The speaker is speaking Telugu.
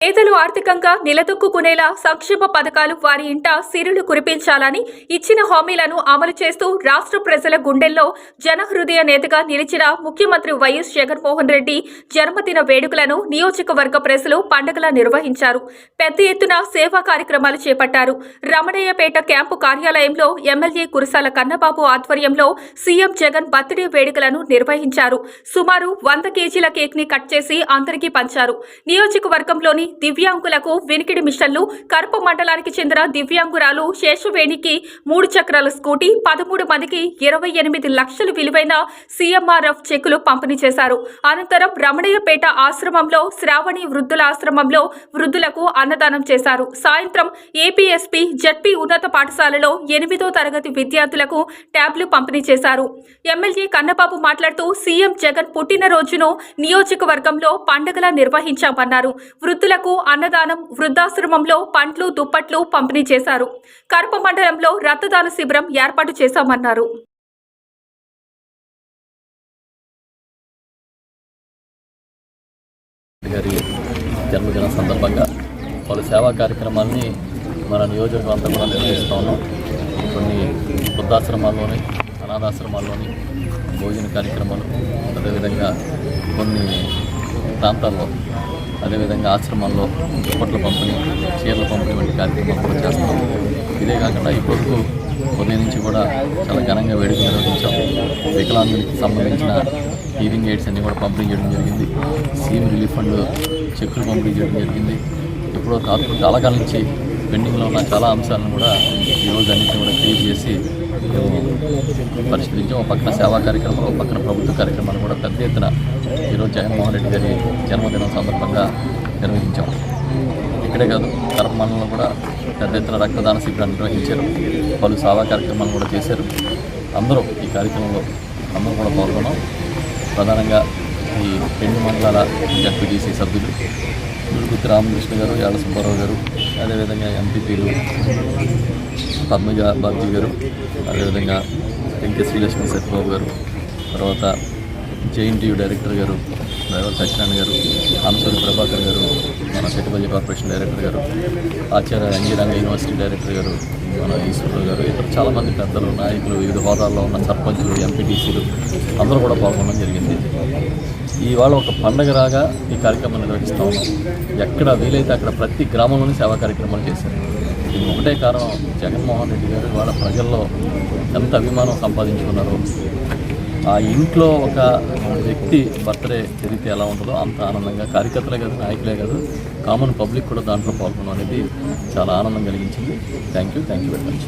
పేదలు ఆర్థికంగా నిలదొక్కునేలా సంక్షేమ పథకాలు వారి ఇంట సిరులు కురిపించాలని ఇచ్చిన హామీలను అమలు చేస్తూ రాష్ట్ర ప్రజల గుండెల్లో జనహృదయ నేతగా నిలిచిన ముఖ్యమంత్రి వైఎస్ జగన్మోహన్ రెడ్డి జన్మదిన వేడుకలను నియోజకవర్గ ప్రజలు పండుగలా నిర్వహించారు. పెద్ద ఎత్తున సేవా కార్యక్రమాలు చేపట్టారు. రమణయ్యపేట క్యాంపు కార్యాలయంలో ఎమ్మెల్యే కురసాల కన్నబాబు ఆధ్వర్యంలో సీఎం జగన్ బర్త్డే వేడుకలను నిర్వహించారు. సుమారు వంద కేజీల కేక్ని కట్ చేసి అందరికీ పంచారు. నియోజకవర్గంలోని దివ్యాంగులకు వినికిడి మిషన్లు కరప మండలానికి చెందిన దివ్యాంగురాలు శేషవేణికి మూడు చక్రాల స్కూటీ పదమూడు మందికి ఇరవై ఎనిమిది లక్షలు విలువైన సీఎంఆర్ఎఫ్ చెక్కులు పంపిణీ చేశారు. అనంతరం రమణయ్యపేట ఆశ్రమంలో శ్రావణి వృద్ధుల ఆశ్రమంలో వృద్ధులకు అన్నదానం చేశారు. సాయంత్రం ఏపీఎస్పీ జడ్పీ ఉన్నత పాఠశాలలో ఎనిమిదో తరగతి విద్యార్థులకు ట్యాబ్లు పంపిణీ చేశారు. ఎమ్మెల్యే కన్నబాబు మాట్లాడుతూ సీఎం జగన్ పుట్టినరోజును నియోజకవర్గంలో పండుగలా నిర్వహించామన్నారు. వృద్ధుల వృద్ధులకు అన్నదానం వృద్ధాశ్రమంలో పండ్లు దుప్పట్లు పంపిణీ చేశారు. కరప మండలంలో రక్తదాన శిబిరం ఏర్పాటు చేశామన్నారు. గారి జన్మదిన సందర్భంగా పలు సేవా కార్యక్రమాల్ని మన నియోజకవర్గం అంతా కూడా నిర్వహిస్తూ ఉన్నాం. కొన్ని వృద్ధాశ్రమాల్లోని అనాథాశ్రమాల్లోని భోజన కార్యక్రమాలు అదేవిధంగా కొన్ని ప్రాంతాల్లో అదేవిధంగా ఆశ్రమాల్లో దుప్పట్ల పంపిణీ చీరల పంపిణీ వంటి కార్యక్రమాలు కూడా చేస్తాం ఇదే కాకుండా ఈ ఉదయం నుంచి కూడా చాలా ఘనంగా వేడుక నిర్వహించాం. వికలాంగులకి సంబంధించిన హీరింగ్ ఎయిడ్స్ అన్నీ కూడా పంపిణీ చేయడం జరిగింది. సీఎం రిలీఫ్ ఫండ్ చెక్కులు పంపిణీ చేయడం జరిగింది. ఇప్పుడు కాకుండా చాలా కాలం నుంచి పెండింగ్లో ఉన్న చాలా అంశాలను కూడా ఈరోజు అన్నింటినీ కూడా క్లియర్ చేసి పరిష్కరించాం ఒక పక్కన సేవా కార్యక్రమాలు ఒక పక్కన ప్రభుత్వ కార్యక్రమాలు కూడా పెద్ద ఎత్తున ఈరోజు జగన్మోహన్ రెడ్డి గారి జన్మదినం సందర్భంగా నిర్వహించాం. ఇక్కడే కాదు కరప కూడా పెద్ద ఎత్తున రక్తదాన శిబిరాన్ని నిర్వహించారు. పలు సేవా కార్యక్రమాలు కూడా చేశారు. అందరూ ఈ కార్యక్రమంలో అందరూ కూడా పాల్గొన్నాం. ప్రధానంగా ఈ రెండు మండలాల జడ్పీటీసీ సభ్యులు గురుకుతి రామకృష్ణ గారు యాడ సుబ్బారావు గారు అదేవిధంగా ఎంపీపీలు పద్మజ బాబ్జీ గారు అదేవిధంగా వెంకట శ్రీలక్ష్మి సత్యబాబు గారు తర్వాత జేఎన్టీయు డైరెక్టర్ గారు డ్రైవర్ సత్యనారాయణ గారు ఆనసూరి ప్రభాకర్ గారు మన సెటిబల్లి కార్పొరేషన్ డైరెక్టర్ గారు ఆచార్య రంగిరంగ యూనివర్సిటీ డైరెక్టర్ గారు మన ఈశ్వరరావు గారు ఇతర చాలామంది పెద్దలు నాయకులు వివిధ హోదాల్లో ఉన్న సర్పంచులు ఎంపీటీసీలు అందరూ కూడా పాల్గొనడం జరిగింది. ఇవాళ ఒక పండగ రాగా ఈ కార్యక్రమం నిర్వహిస్తూ ఉన్నాం. ఎక్కడ వీలైతే అక్కడ ప్రతి గ్రామంలోని సేవా కార్యక్రమాలు చేశారు. ఇది ఒకటే కారణం. జగన్మోహన్ రెడ్డి గారు ఇవాళ ప్రజల్లో ఎంత అభిమానం సంపాదించుకున్నారో ఆ ఇంట్లో ఒక వ్యక్తి బర్త్డే జరిగితే ఎలా ఉంటుందో అంత ఆనందంగా కార్యకర్తలే కాదు నాయకులే కాదు కామన్ పబ్లిక్ కూడా దాంట్లో పాల్గొనడం అనేది చాలా ఆనందం కలిగించింది. Thank you thank you very much